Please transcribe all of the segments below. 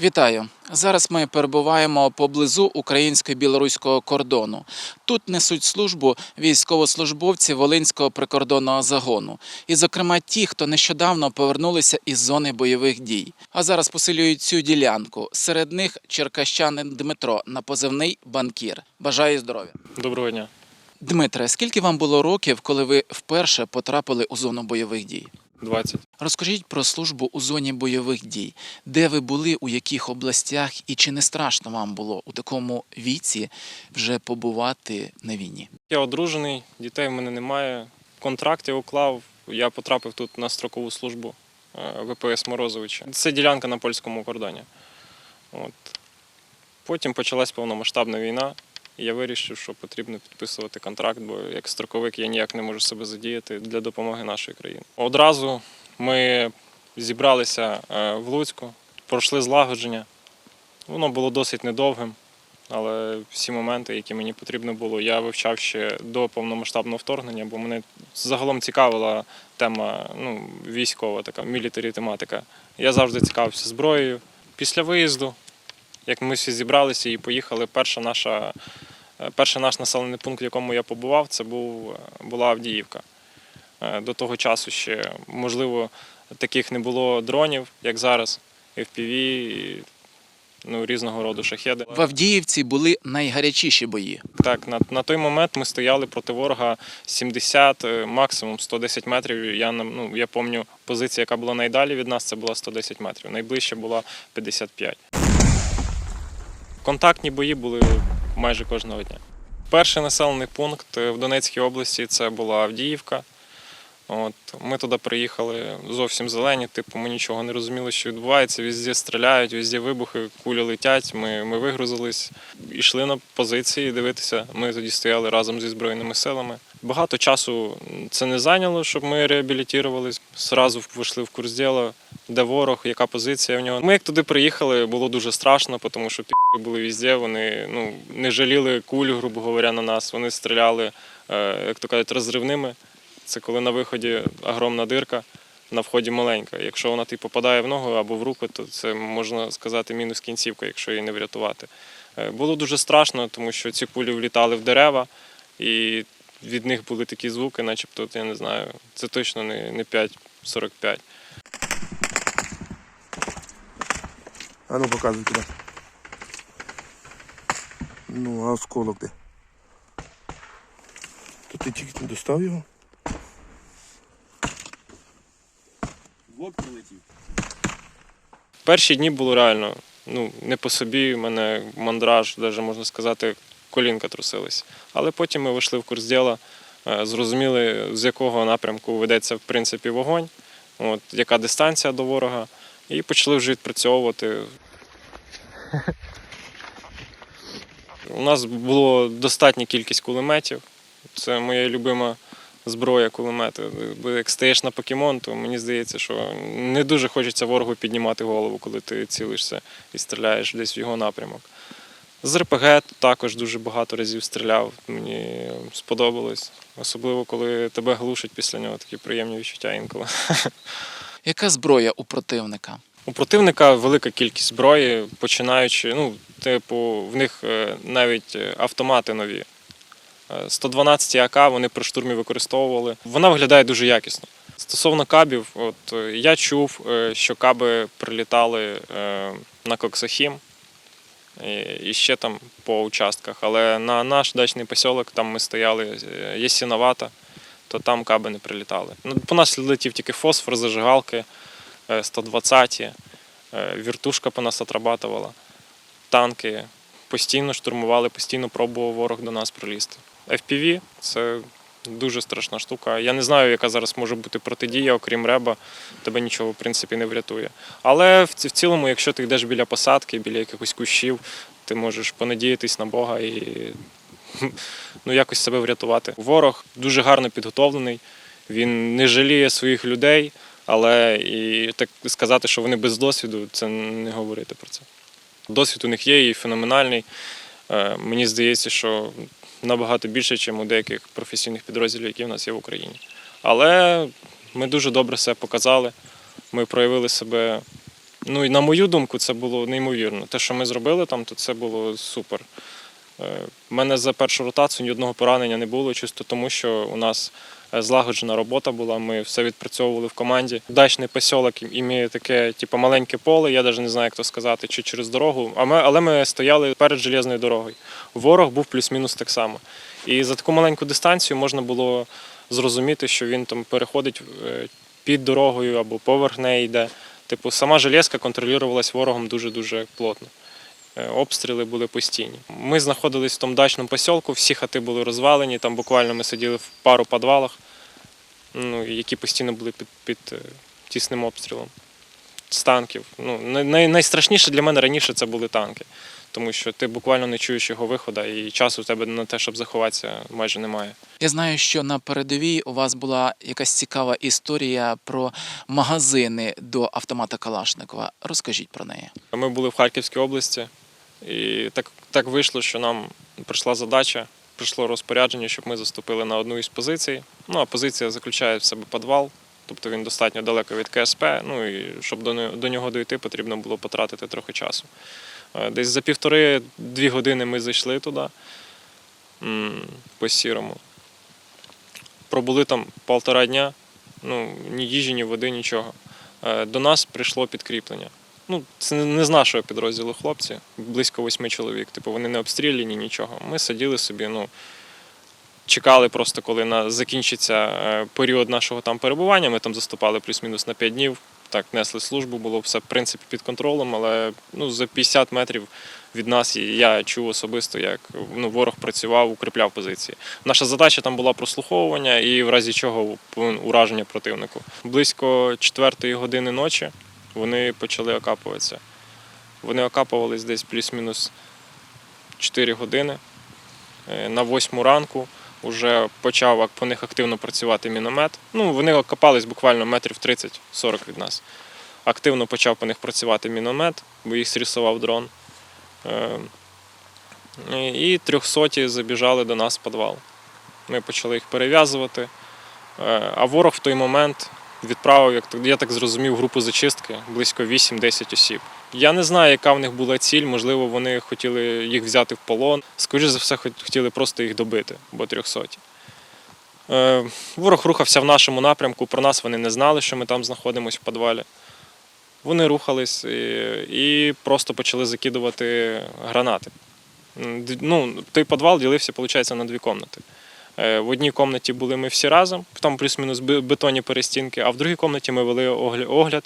Вітаю! Зараз ми перебуваємо поблизу українсько-білоруського кордону. Тут несуть службу військовослужбовці Волинського прикордонного загону, і, зокрема, ті, хто нещодавно повернулися із зони бойових дій. А зараз посилюють цю ділянку. Серед них черкащанин Дмитро на позивний банкір. Бажаю здоров'я. Доброго дня. Дмитре, скільки вам було років, коли ви вперше потрапили у зону бойових дій? 20. Розкажіть про службу у зоні бойових дій, де ви були, у яких областях, і чи не страшно вам було у такому віці вже побувати на війні? Я одружений, дітей в мене немає. Контракт я уклав. Я потрапив тут на строкову службу е, ВПС Морозовича. Це ділянка на польському кордоні. От. Потім почалась повномасштабна війна. Я вирішив, що потрібно підписувати контракт, бо як строковик я ніяк не можу себе задіяти для допомоги нашої країни. Одразу ми зібралися е, в Луцьку, пройшли злагодження. Воно було досить недовгим, але всі моменти, які мені потрібно було, я вивчав ще до повномасштабного вторгнення, бо мене загалом цікавила тема ну, військова, така мілітарі тематика. Я завжди цікавився зброєю. Після виїзду, як ми всі зібралися і поїхали, перша наша, перший наш населений пункт, в якому я побував, це був, е, була Авдіївка. Е, До того часу ще, можливо, таких не було дронів, як зараз, FPV, і, ну, різного роду шахеди. В Авдіївці були найгарячіші бої. Так, на, на той момент ми стояли проти ворога 70, е, максимум 110 метрів. Я ну, я пам'ятаю, позиція, яка була найдалі від нас, це була 110 метрів. Найближче була 55. Контактні бої були майже кожного дня. Перший населений пункт в Донецькій області це була Авдіївка. От, ми туди приїхали зовсім зелені, типу, ми нічого не розуміли, що відбувається. Везде стріляють, везде вибухи, кулі летять. Ми, ми вигрузились, йшли на позиції дивитися. Ми тоді стояли разом зі Збройними силами. Багато часу це не зайняло, щоб ми реабілітувалися. Зразу вийшли в курс діла, де ворог, яка позиція в нього. Ми як туди приїхали, було дуже страшно, тому що пі***и були везде. Вони ну, не жаліли куль, грубо говоря, на нас. Вони стріляли, е, як то кажуть, розривними. Це коли на виході огромна дирка, на вході маленька. Якщо вона тобі попадає в ногу або в руку, то це можна сказати мінус кінцівка, якщо її не врятувати. Е, Було дуже страшно, тому що ці кулі влітали в дерева, і від них були такі звуки, начебто, я не знаю, це точно не 5,45. А ну показуй туди. Ну, а осколок де? То ти тільки не достав його? Перші дні було реально ну, не по собі, в мене мандраж, навіть можна сказати, колінка трусились. Але потім ми вийшли в курс діла, е, зрозуміли, з якого напрямку ведеться в принципі вогонь, от, яка дистанція до ворога, і почали вже відпрацьовувати. У нас було достатня кількість кулеметів. Це моя любима зброя кулемети. Як стаєш на покемон, то мені здається, що не дуже хочеться ворогу піднімати голову, коли ти цілишся і стріляєш десь в його напрямок. З РПГ також дуже багато разів стріляв. Мені сподобалось. Особливо, коли тебе глушать після нього такі приємні відчуття інколи. Яка зброя у противника? У противника велика кількість зброї, починаючи, ну, типу, в них е, навіть е, автомати нові. Е, 112 АК вони при штурмі використовували. Вона виглядає дуже якісно. Стосовно кабів, от е, я чув, е, що каби прилітали е, на Коксахім і- ще там по участках. Але на наш дачний посілок, там ми стояли е, Єсіновата, то там каби не прилітали. Ну, по нас летів тільки фосфор, зажигалки. е, 120, е, віртушка по нас отрабатувала, танки постійно штурмували, постійно пробував ворог до нас пролізти. FPV – це дуже страшна штука. Я не знаю, яка зараз може бути протидія, окрім реба, тебе нічого в принципі не врятує. Але в цілому, якщо ти йдеш біля посадки, біля якихось кущів, ти можеш понадіятись на Бога і ну, якось себе врятувати. Ворог дуже гарно підготовлений, він не жаліє своїх людей. Але і так сказати, що вони без досвіду, це не говорити про це. Досвід у них є і феноменальний. Е, Мені здається, що набагато більше, ніж у деяких професійних підрозділів, які в нас є в Україні. Але ми дуже добре себе показали. Ми проявили себе Ну і на мою думку, це було неймовірно. Те, що ми зробили там, то це було супер. У мене за першу ротацію ні одного поранення не було, чисто тому, що у нас е, злагоджена робота була. Ми все відпрацьовували в команді. Дачний посілок іміє таке, типу, маленьке поле, я навіть не знаю, як то сказати, чи через дорогу. А ми, але ми стояли перед железною дорогою. Ворог був плюс-мінус так само. І за таку маленьку дистанцію можна було зрозуміти, що він там переходить е, під дорогою або поверх неї йде. Типу, сама железка контролювалась ворогом дуже-дуже плотно. Е, Обстріли були постійні. Ми знаходились в тому дачному посілку, всі хати були розвалені, там буквально ми сиділи в пару підвалах, ну, які постійно були під, під е, тісним обстрілом з танків. Ну, най- най- найстрашніше для мене раніше це були танки, тому що ти буквально не чуєш його виходу, і часу в тебе на те, щоб заховатися, майже немає. Я знаю, що на передовій у вас була якась цікава історія про магазини до автомата Калашникова. Розкажіть про неї. Ми були в Харківській області, і так, так вийшло, що нам прийшла задача, прийшло розпорядження, щоб ми заступили на одну із позицій. Ну, а позиція заключає в себе підвал, тобто він достатньо далеко від КСП. Ну і щоб до, до нього дойти, потрібно було потратити трохи часу. Е, Десь за півтори-дві години ми зайшли туди по сірому. Пробули там полтора дня, ну, ні їжі, ні води, нічого. Е, До нас прийшло підкріплення. Ну, це не з нашого підрозділу хлопці, близько восьми чоловік. Типу, вони не обстріляні, нічого. Ми сиділи собі, ну, чекали просто, коли на, закінчиться е, період нашого там перебування. Ми там заступали плюс-мінус на 5 днів. Так, несли службу, було все в принципі під контролем, але ну, за 50 метрів від нас я чув особисто, як ну, ворог працював, укріпляв позиції. Наша задача там була прослуховування і в разі чого ураження противнику. Близько 4 години ночі вони почали окапуватися. Вони окапувались десь плюс-мінус 4 години. Е, На 8 ранку вже почав по них активно працювати міномет. Ну, вони окопались буквально метрів 30-40 від нас. Активно почав по них працювати міномет, бо їх срісував дрон. Е, І трьохсоті забіжали до нас в підвал. Ми почали їх перев'язувати. Е, А ворог в той момент відправив, як я так зрозумів, групу зачистки близько 8-10 осіб. Я не знаю, яка в них була ціль. Можливо, вони хотіли їх взяти в полон. Скоріше за все, хотіли просто їх добити, бо 300. Е, Ворог рухався в нашому напрямку. Про нас вони не знали, що ми там знаходимося в підвалі. Вони рухались і просто почали закидувати гранати. Ну, той підвал ділився, виходить, на дві кімнати. Е, В одній кімнаті були ми всі разом, там плюс-мінус бетонні перестінки, а в другій кімнаті ми вели огляд.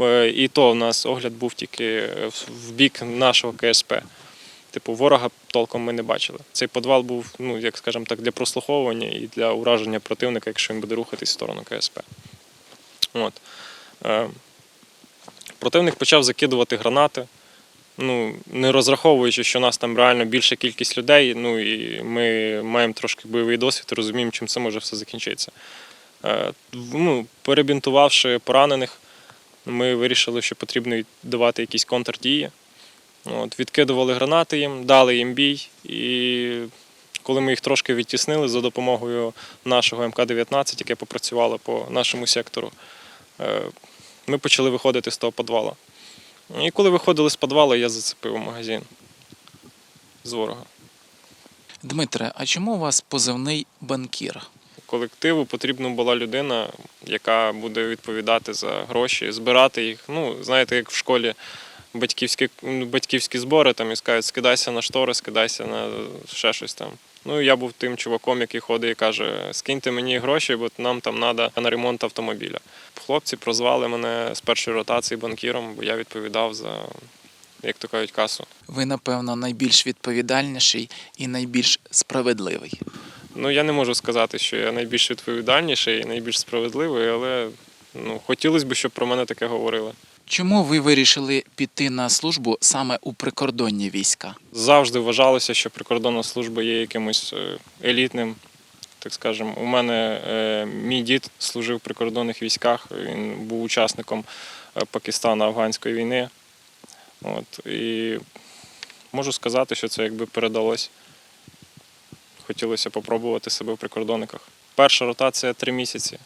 Е, І то у нас огляд був тільки е, в- бік нашого КСП. Типу, ворога толком ми не бачили. Цей підвал був, ну, як скажемо так, для прослуховування і для ураження противника, якщо він буде рухатись в сторону КСП. От. Противник почав закидувати гранати ну, не розраховуючи, що нас там реально більша кількість людей, ну і ми маємо трошки бойовий досвід, розуміємо, чим це може все закінчитися. Е, Ну, перебінтувавши поранених, ми вирішили, що потрібно давати якісь контрдії. От, відкидували гранати їм, дали їм бій. І коли ми їх трошки відтіснили за допомогою нашого МК-19, яке попрацювало по нашому сектору, е, ми почали виходити з того підвала. І коли виходили з підвалу, я зацепив магазин з ворога. Дмитре, а чому у вас позивний банкір? Колективу потрібна була людина, яка буде відповідати за гроші, збирати їх. Ну, знаєте, як в школі батьківські, ну, батьківські збори, там і скажуть, скидайся на штори, скидайся на ще щось там. Ну, я був тим чуваком, який ходить і каже, скиньте мені гроші, бо нам там треба на ремонт автомобіля. Хлопці прозвали мене з першої ротації банкіром, бо я відповідав за, як то кажуть, касу. Ви, напевно, найбільш відповідальніший і найбільш справедливий. Ну, я не можу сказати, що я найбільш відповідальніший і найбільш справедливий, але ну, хотілося б, щоб про мене таке говорили. Чому ви вирішили піти на службу саме у прикордонні війська? Завжди вважалося, що прикордонна служба є якимось е, елітним. Так скажемо, у мене е, мій дід служив в прикордонних військах, він був учасником е, Пакистано-Афганської війни. От, і можу сказати, що це якби передалось. Хотілося попробувати себе в прикордонниках. Перша ротація три місяці,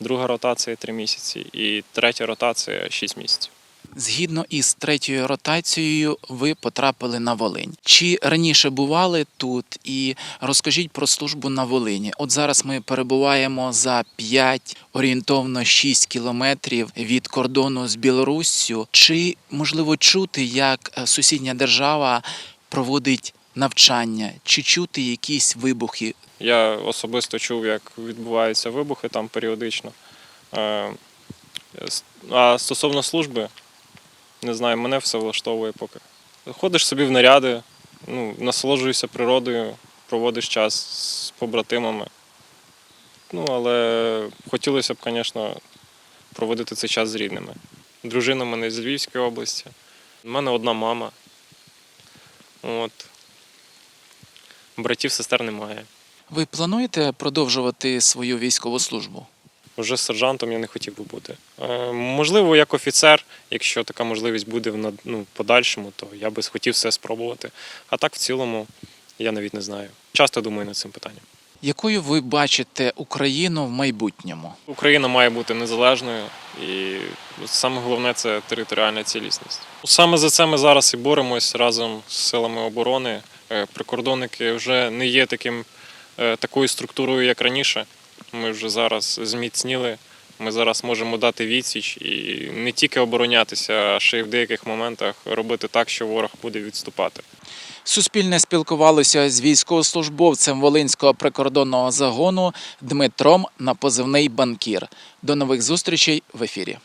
друга ротація три місяці і третя ротація шість місяців. Згідно із третьою ротацією, ви потрапили на Волинь. Чи раніше бували тут? І розкажіть про службу на Волині. От зараз ми перебуваємо за 5, орієнтовно 6 кілометрів від кордону з Білоруссю. Чи можливо чути, як е, сусідня держава проводить навчання, чи чути якісь вибухи? Я особисто чув, як відбуваються вибухи там періодично. Е, А стосовно служби, не знаю, мене все влаштовує поки. Ходиш собі в наряди, ну, насолоджуєшся природою, проводиш час з побратимами. Ну, але хотілося б, звісно, проводити цей час з рідними. Дружина в мене з Львівської області. У мене одна мама. От. Братів, сестер немає. Ви плануєте продовжувати свою військову службу? Вже сержантом я не хотів би бути. Е, можливо, як офіцер, якщо така можливість буде в ну, подальшому, то я би хотів все спробувати. А так, в цілому, я навіть не знаю. Часто думаю над цим питанням. Якою ви бачите Україну в майбутньому? Україна має бути незалежною, і саме головне це територіальна цілісність. Саме за це ми зараз і боремось разом з силами оборони. Е, Прикордонники вже не є таким, е, такою структурою, як раніше. Ми вже зараз зміцніли. Ми зараз можемо дати відсіч і не тільки оборонятися, а ще й в деяких моментах робити так, що ворог буде відступати. Суспільне спілкувалося з військовослужбовцем Волинського прикордонного загону Дмитром на позивний банкір. До нових зустрічей в ефірі.